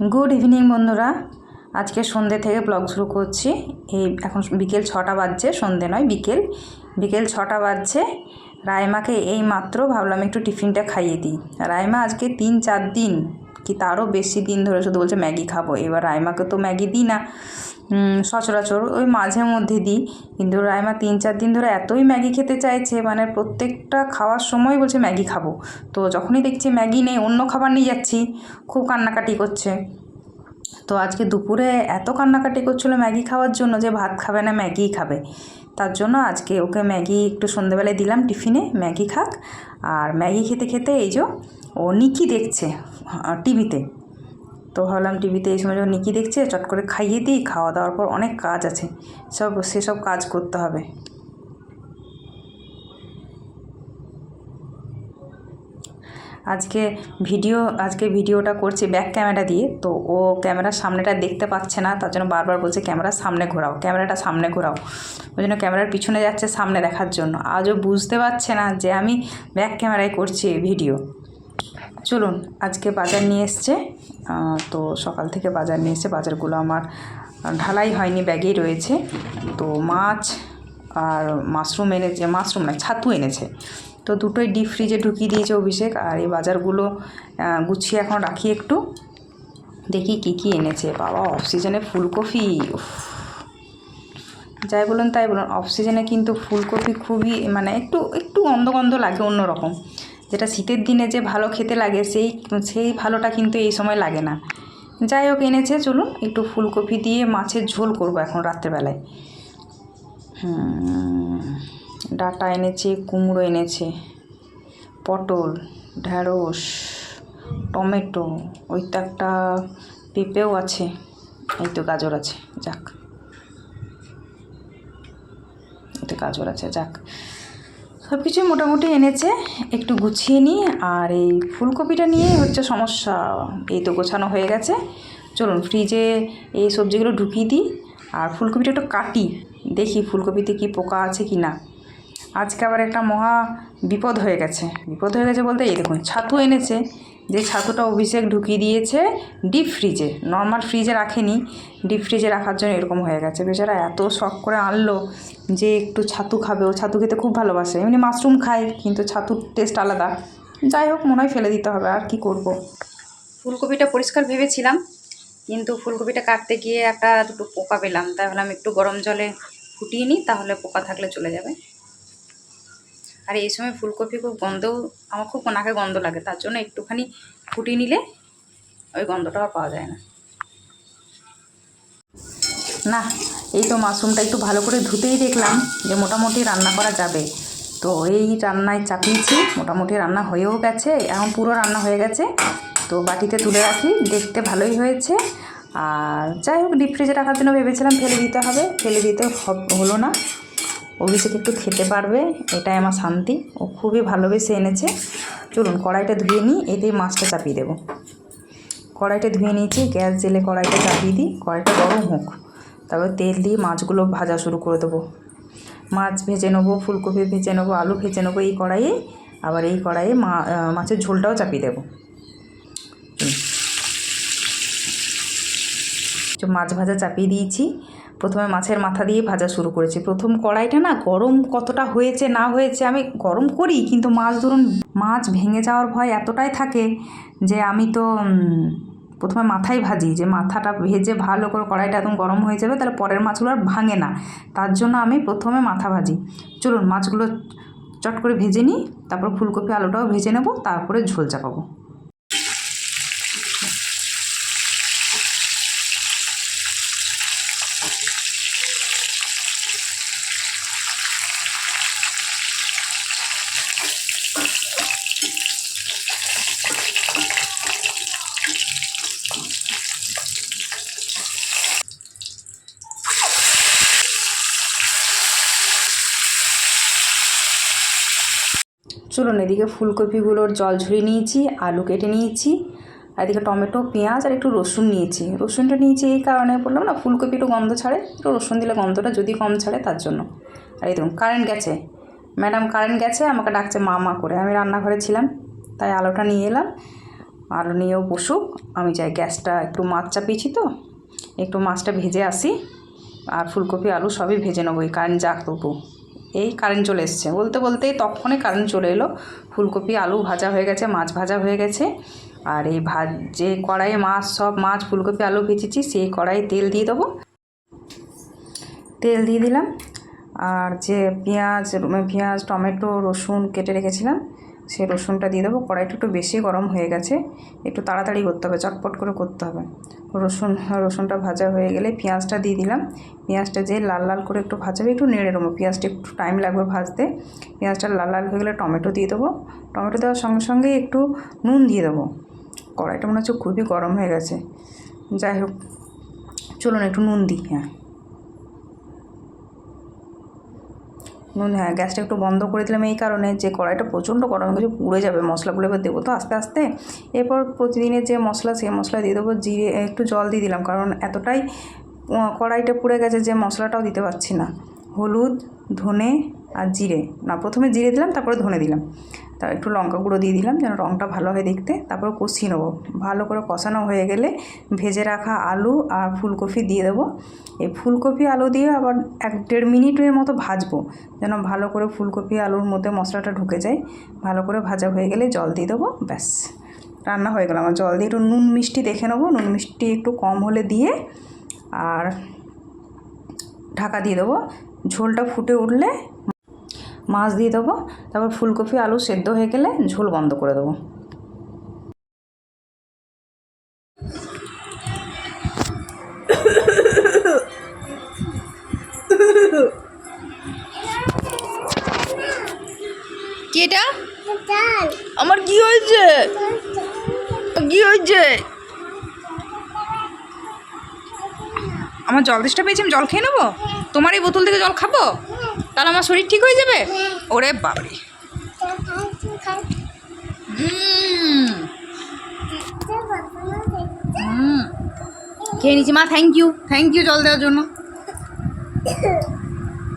Good evening বন্ধুরা। আজকে সন্ধ্যে থেকে ব্লগ শুরু করছি। এই এখন বিকেল ছটা বাজছে সন্ধ্যে নয়, বিকেল। বিকেল ছটা বাজছে। রায়মাকে এই মাত্র ভাবলাম একটু টিফিনটা খাইয়ে দিই। রায়মা আজকে তিন, চার দিন। কি তারও বেশি দিন ধরে শুধু বলছে ম্যাগি খাব। এবার রায়মাকে তো ম্যাগি দিই না। সচরাচর ওই মাঝে মধ্যে দিই। কিন্তু রায়মা তিন চার দিন ধরে এতই ম্যাগি খেতে চাইছে মানে প্রত্যেকটা খাওয়ার সময় বলছে ম্যাগি খাব। তো যখনই দেখছি ম্যাগি নেই, অন্য খাবার নিয়ে যাচ্ছি, খুব কান্নাকাটি করছে। তো আজকে দুপুরে এত কান্নাকাটি করছিল ম্যাগি খাওয়ার জন্য যে ভাত খাবে না, ম্যাগিই খাবে। তার জন্য আজকে ওকে ম্যাগি একটু সন্ধ্যেবেলায় দিলাম টিফিনে, ম্যাগি খাক। আর ম্যাগি খেতে খেতে এই যে ও নিকি দেখছে টিভিতে। তো ভাবলাম টিভিতে এই সময় যখন নিকি দেখছে, চট করে খাইয়ে দিই, খাওয়া দাওয়ার পর অনেক কাজ আছে, সব সেসব কাজ করতে হবে। আজকে ভিডিও, আজকে ভিডিওটা করছি ব্যাক ক্যামেরা দিয়ে, তো ও ক্যামেরার সামনেটা দেখতে পাচ্ছে না, তার জন্য বারবার বলছে ক্যামেরার সামনে ঘোরাও, ক্যামেরাটা সামনে ঘোরাও। ওই জন্য ক্যামেরার পিছনে যাচ্ছে সামনে দেখার জন্য। আজও বুঝতে পারছে না যে আমি ব্যাক ক্যামেরায় করছি ভিডিও। চলুন, আজকে বাজার নিয়ে এসছে। তো সকাল থেকে বাজার নিয়ে এসছে। বাজারগুলো আমার ঢালাই হয়নি, ব্যাগেই রয়েছে। তো মাছ আর মাশরুম এনেছে, মাশরুম নয় ছাতু এনেছে। তো দুটোই ডিপ ফ্রিজে ঢুকিয়ে দিয়েছে অভিষেক। আর এই বাজারগুলো গুছিয়ে এখন রাখি একটু। দেখি কি কি এনেছে। বাবা অফ সিজনে ফুলকপি যাই বলুন, তাই বলুন। অফ সিজনে কিন্তু ফুলকপি খুবই মানে একটু একটু গন্ধ গন্ধ লাগে অন্যরকম। যেটা শীতের দিনে যে ভালো খেতে লাগে, সেই সেই ভালোটা কিন্তু এই সময় লাগে না। যাই হোক, এনেছে, চলুন একটু ফুলকপি দিয়ে মাছের ঝোল করব এখন রাত্রেবেলায়। ডাঁটা এনেছে, কুমড়ো এনেছে, পটল, ঢ্যাঁড়স, টমেটো, ওই তো একটা পেঁপেও আছে, এই তো গাজর আছে, যাক। এই তো গাজর আছে, যাক। সব কিছু মোটামুটি এনেছে, একটু গুছিয়ে নিই আর এই ফুলকপিটা নিয়ে হচ্ছে সমস্যা, এই তো গোছানো হয়ে গেছে। চলুন ফ্রিজে এই সবজিগুলো ঢুকিয়ে দিই আর ফুলকপিটা একটু কাটি, দেখি ফুলকপিতে কি পোকা আছে কি না। আজকে আবার একটা মহা বিপদ হয়ে গেছে, বিপদ হয়ে গেছে বলতে এই দেখুন, ছাতু এনেছে যে ছাতুটা অভিষেক ঢুকিয়ে দিয়েছে ডিপ ফ্রিজে নর্মাল ফ্রিজে রাখেনি ডিপ ফ্রিজে রাখার জন্য এরকম হয়ে গেছে। বেচারা এত শখ করে আনলো যে একটু ছাতু খাবে। ও ছাতু খেতে খুব ভালোবাসে। এমনি মাশরুম খায়, কিন্তু ছাতুর টেস্ট আলাদা। যাই হোক, মনে হয় ফেলে দিতে হবে। আর কি করব? ফুলকপিটা পরিষ্কার ভেবেছিলাম, কিন্তু ফুলকপিটা কাটতে গিয়ে একটা দুটো পোকা পেলাম। তাই ভাবলাম একটু গরম জলে ফুটিয়ে নিই, তাহলে পোকা থাকলে চলে যাবে। আর এই সময় ফুলকপি খুব গন্ধও, আমার খুব নাকে গন্ধ লাগে, তার জন্য একটুখানি ফুটিয়ে নিলে ওই গন্ধটা আর পাওয়া যায় না। না, এই তো মাশরুমটা একটু ভালো করে ধুতেই দেখলাম যে মোটামুটি রান্না করা যাবে। তো এই রান্নায় চাপিয়েছি, মোটামুটি রান্না হয়েও গেছে, এখন পুরো রান্না হয়ে গেছে। তো বাটিতে তুলে রাখি, দেখতে ভালোই হয়েছে। আর যাই হোক ডিপ ফ্রিজে রাখার জন্য ভেবেছিলাম ফেলে দিতে হবে, ফেলে দিতে হলো না। অভিষেক একটু খেতে পারবে, এটাই আমার শান্তি। ও খুবই ভালোবেসে এনেছে। চলুন, কড়াইটা ধুয়ে নিই, এতেই মাছটা চাপিয়ে দেবো। কড়াইটা ধুয়ে নিয়েছি, গ্যাস জেলে কড়াইটা চাপিয়ে দিই, কড়াইটা গরম হোক। তারপর তেল দিয়ে মাছগুলো ভাজা শুরু করে দেবো। মাছ ভেজে নেব, ফুলকপি ভেজে নেব, আলু ভেজে নেব এই কড়াইয়ে। আবার এই কড়াইয়ে মা মাছের ঝোলটাও চাপিয়ে দেবো। মাছ ভাজা চাপিয়ে দিয়েছি। প্রথমে মাছের মাথা দিয়ে ভাজা শুরু করেছি। প্রথম কড়াইটা না গরম কতটা হয়েছে, না হয়েছে, আমি গরম করি, কিন্তু মাছ ধরুন, মাছ ভেঙে যাওয়ার ভয় এতটাই থাকে যে আমি তো প্রথমে মাথায় ভাজি, যে মাথাটা ভেজে ভালো করে কড়াইটা একদম গরম হয়ে যাবে, তাহলে পরের মাছগুলো আর ভাঙে না। তার জন্য আমি প্রথমে মাথা ভাজি। চলুন, মাছগুলো চট করে ভেজে নিই, তারপর ফুলকপি আলুটাও ভেজে নেব, তারপরে ঝোল চাপাবো। চলুন এদিকে ফুলকপিগুলোর জল ঝরিয়ে নিয়েছি, আলু কেটে নিয়েছি আর এদিকে টমেটো, পেঁয়াজ আর একটু রসুন নিয়েছি। রসুনটা নিয়েছি এই কারণে বললাম না, ফুলকপি একটু গন্ধ ছাড়ে, একটু রসুন দিলে গন্ধটা যদি কম ছাড়ে তার জন্য। আর এই দেখুন কারেন্ট গেছে। ম্যাডাম কারেন্ট গেছে, আমাকে ডাকছে মা মা করে। আমি রান্নাঘরে ছিলাম, তাই আলোটা নিয়ে এলাম। আলু নিয়েও বসুক, আমি যাই গ্যাসটা একটু মাছ চাপিয়েছি তো, একটু মাছটা ভেজে আসি। আর ফুলকপি, আলু সবই ভেজে নেব, এই কারেন্ট যাক তবু। এই কারেন্ট চলে এসছে। বলতে বলতেই তখনই কারেন্ট চলে এলো। ফুলকপি, আলু ভাজা হয়ে গেছে, মাছ ভাজা হয়ে গেছে। আর এই ভাজ যে কড়াইয়ে মাছ, সব মাছ, ফুলকপি, আলু ভেজেছি, সেই কড়াইয়ে তেল দিয়ে দেবো। তেল দিয়ে দিলাম। আর যে পেঁয়াজ পেঁয়াজ, টমেটো, রসুন কেটে রেখেছিলাম সে রসুনটা দিয়ে দেবো, কড়াইটা একটু বেশি গরম হয়ে গেছে, একটু তাড়াতাড়ি করতে হবে, চটপট করে করতে হবে। রসুন, রসুনটা ভাজা হয়ে গেলে পেঁয়াজটা দিয়ে দিলাম। পেঁয়াজটা যে লাল লাল করে একটু ভাজাবে, একটু নেড়ে নেব। পেঁয়াজটা একটু টাইম লাগবে ভাজতে। পেঁয়াজটা লাল লাল হয়ে গেলে টমেটো দিয়ে দেবো। টমেটো দেওয়ার সঙ্গে সঙ্গে একটু নুন দিয়ে দেবো। কড়াইটা মনে হচ্ছে খুবই গরম হয়ে গেছে। যাই হোক, চলুন একটু নুন দিই হ্যাঁ। হ্যাঁ গ্যাসটা একটু বন্ধ করে দিলাম এই কারণে যে কড়াইটা প্রচণ্ড গরম কিছু পুড়ে যাবে। মশলাগুলো এবার দেবো তো আস্তে আস্তে। এরপর প্রতিদিনের যে মশলা, সেই মশলা দিয়ে দেবো জিরে, একটু জল দিয়ে দিলাম, কারণ এতটাই কড়াইটা পুড়ে গেছে যে মশলাটাও দিতে পারছি না। হলুদ, ধনে আর জিরে। না, প্রথমে জিরে দিলাম, তারপরে ধনে দিলাম। তার একটু লঙ্কা গুঁড়ো দিয়ে দিলাম যেন রঙটা ভালো হয় দেখতে। তারপর কষিয়ে নেব। ভালো করে কষানো হয়ে গেলে ভেজে রাখা আলু আর ফুলকপি দিয়ে দেবো। এই ফুলকপি আলু দিয়ে আবার এক দেড় মিনিটের মতো ভাজবো যেন ভালো করে ফুলকপি আলুর মধ্যে মশলাটা ঢুকে যায়। ভালো করে ভাজা হয়ে গেলে জল দিয়ে দেবো, ব্যাস। রান্না হয়ে গেল আমার। জল দিয়ে একটু নুন মিষ্টি দেখে নেব। নুন মিষ্টি একটু কম হলে দিয়ে আর ঢাকা দিয়ে দেবো। ঝোলটা ফুটে উঠলে মাছ দিয়ে দেবো তারপর ফুলকপি আলু সেদ্ধ হয়ে গেলে ঝোল বন্ধ করে দেবো। কি এটা? আমার কি হয়েছে? কি হয়েছে? আমার জল তেষ্টা পেয়েছি আমি জল খেয়ে নেব? তোমার এই বোতল থেকে জল খাব? তাহলে আমার শরীর ঠিক হয়ে যাবে? ওরে বাবারে। খেয়ে নিচ্ছি মা থ্যাংক ইউ থ্যাংক ইউ জল দেওয়ার জন্য।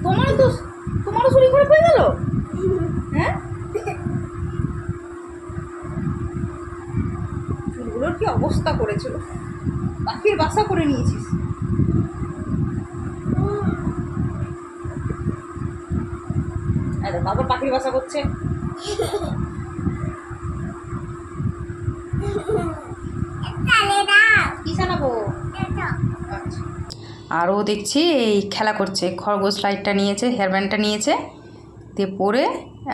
তোমারও তো তোমারও শরীর খারাপ হয়ে গেল? হ্যাঁ? চুলগুলোর কি অবস্থা করেছিল পাখির বাসা করে নিয়েছিস। দেখো, আবার পাখির বাসা করছে। আর ও দেখছি এই খেলা করছে খরগোশ লাইটটা নিয়েছে হেয়ারব্যান্ডটা নিয়েছে দিয়ে পরে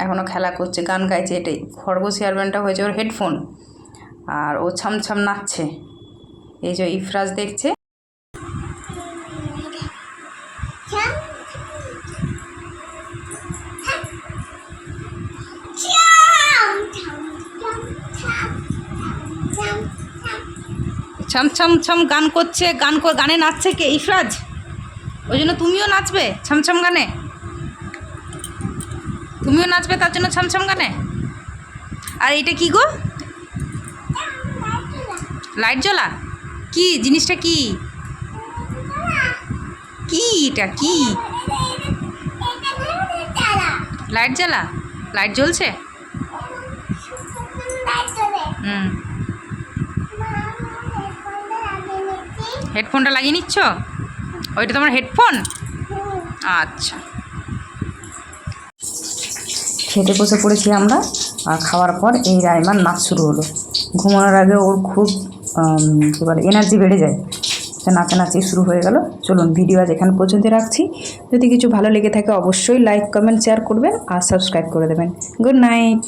এখনও খেলা করছে গান গাইছে এটাই। খরগোশ হেয়ারব্যান্ডটা হয়েছে ওর হেডফোন আর ও ছামছাম নাচছে। এই যে ইফরাজ দেখছে ছাম ছাম ছাম গান করছে, গান গানে নাচছে কে? ইফরাজ ওই জন্য তুমিও নাচবে ছামছাম গানে? তুমিও নাচবে তার জন্য ছামছাম গানে? আর এটা কি গো? লাইট জ্বলা? কি? জিনিসটা কি? কি এটা? কি? লাইট জ্বালা? লাইট জ্বলছে? হুম। হেডফোনটা লাগিয়ে নিচ্ছ? ওইটা তোমার হেডফোন? আচ্ছা। খেতে বসে পড়েছি আমরা, আর খাওয়ার পর এই রাইমার নাচ শুরু হলো। ঘুমানোর আগে ওর খুব কী বলে এনার্জি বেড়ে যায়। নাচানাচি শুরু হয়ে গেল। চলুন ভিডিও আজ এখানে পর্যন্ত রাখছি। যদি কিছু ভালো লেগে থাকে অবশ্যই লাইক কমেন্ট শেয়ার করবেন আর সাবস্ক্রাইব করে দেবেন। Good night